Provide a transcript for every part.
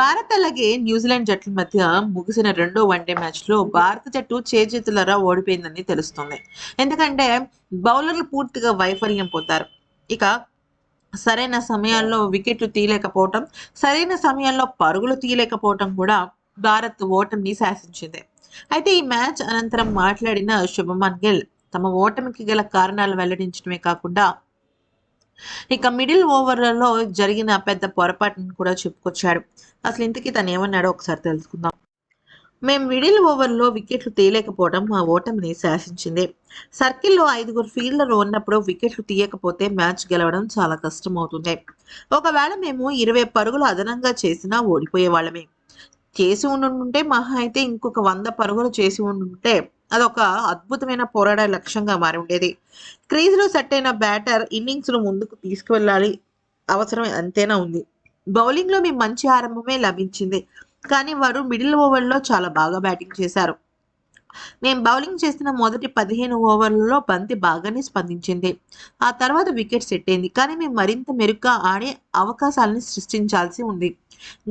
భారత్ అలాగే న్యూజిలాండ్ జట్ల మధ్య ముగిసిన రెండో వన్డే మ్యాచ్లో భారత జట్టు చేజేతులరా ఓడిపోయిందని తెలుస్తుంది. ఎందుకంటే బౌలర్లు పూర్తిగా వైఫల్యం పోతారు ఇక సరైన సమయాల్లో వికెట్లు తీయలేకపోవటం సరైన సమయాల్లో పరుగులు తీయలేకపోవటం కూడా భారత్ ఓటమిని శాసించింది. అయితే ఈ మ్యాచ్ అనంతరం మాట్లాడిన శుభమన్ గిల్ తమ ఓటమికి గల కారణాలు వెల్లడించడమే కాకుండా ఇక మిడిల్ ఓవర్లలో జరిగిన పెద్ద పొరపాటును కూడా చెప్పుకొచ్చాడు. అసలు ఇంతకీ తను ఏమన్నాడో ఒకసారి తెలుసుకుందాం. మేము మిడిల్ ఓవర్లో వికెట్లు తీయలేకపోవడం మా ఓటమిని శాసించింది. సర్కిల్లో ఐదుగురు ఫీల్డర్ ఉన్నప్పుడు వికెట్లు తీయకపోతే మ్యాచ్ గెలవడం చాలా కష్టం అవుతుంది ఒకవేళ మేము ఇరవై పరుగులు అదనంగా చేసినా ఓడిపోయే వాళ్ళమే చేసి ఉండుంటే మహా అయితే ఇంకొక వంద పరుగులు చేసి ఉండుంటే అదొక అద్భుతమైన పోరాడే లక్ష్యంగా మారి ఉండేది. క్రీజ్లో సెట్ అయిన బ్యాటర్ ఇన్నింగ్స్ను ముందుకు తీసుకువెళ్ళాలి అవసరం అంతేనా ఉంది. బౌలింగ్లో మీ మంచి ఆరంభమే లభించింది. కానీ వారు మిడిల్ ఓవర్లో చాలా బాగా బ్యాటింగ్ చేశారు. మేము బౌలింగ్ చేసిన మొదటి పదిహేను ఓవర్లలో బంతి బాగానే స్పందించింది. ఆ తర్వాత వికెట్ సెట్ అయింది. కానీ మేము మరింత మెరుగ్గా ఆడే అవకాశాలను సృష్టించాల్సి ఉంది.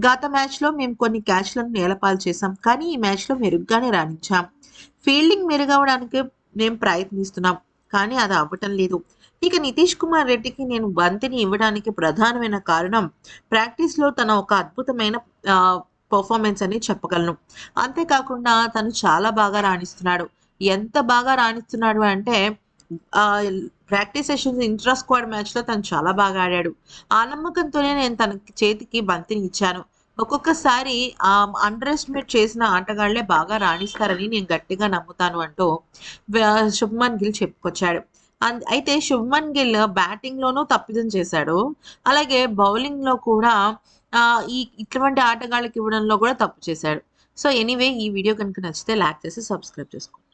గత మ్యాచ్లో మేము కొన్ని క్యాచ్లను నేలపాలు చేశాం. కానీ ఈ మ్యాచ్లో మెరుగ్గానే రాణించాం. ఫీల్డింగ్ మెరుగవడానికి మేము ప్రయత్నిస్తున్నాం. కానీ అది అవ్వటం లేదు. ఇక నితీష్ కుమార్ రెడ్డికి నేను బంతిని ఇవ్వడానికి ప్రధానమైన కారణం ప్రాక్టీస్లో తన ఒక అద్భుతమైన పర్ఫార్మెన్స్ అని చెప్పగలను. అంతేకాకుండా తను చాలా బాగా రాణిస్తున్నాడు. ఎంత బాగా రాణిస్తున్నాడు అంటే ప్రాక్టీస్ సెషన్స్ ఇంట్రా స్క్వాడ్ మ్యాచ్లో తను చాలా బాగా ఆడాడు. ఆ నమ్మకంతోనే నేను తన చేతికి బంతిని ఇచ్చాను. ఒక్కొక్కసారి ఆ అండర్ ఎస్టిమేట్ చేసిన ఆటగాళ్ళే బాగా రాణిస్తారని నేను గట్టిగా నమ్ముతాను అంటూ వ- శుభ్మన్ గిల్ చెప్పుకొచ్చాడు. అన్- అయితే శుభ్మన్ గిల్ బ్యాటింగ్ లోనూ తప్పిదం చేశాడు. అలాగే బౌలింగ్లో కూడా ఈ ఇటువంటి ఆటగాళ్ళకి ఇవ్వడంలో కూడా తప్పు చేశాడు. సో ఎనీవే ఈ వీడియో కనుక నచ్చితే లైక్ చేసి సబ్స్క్రైబ్ చేసుకోండి.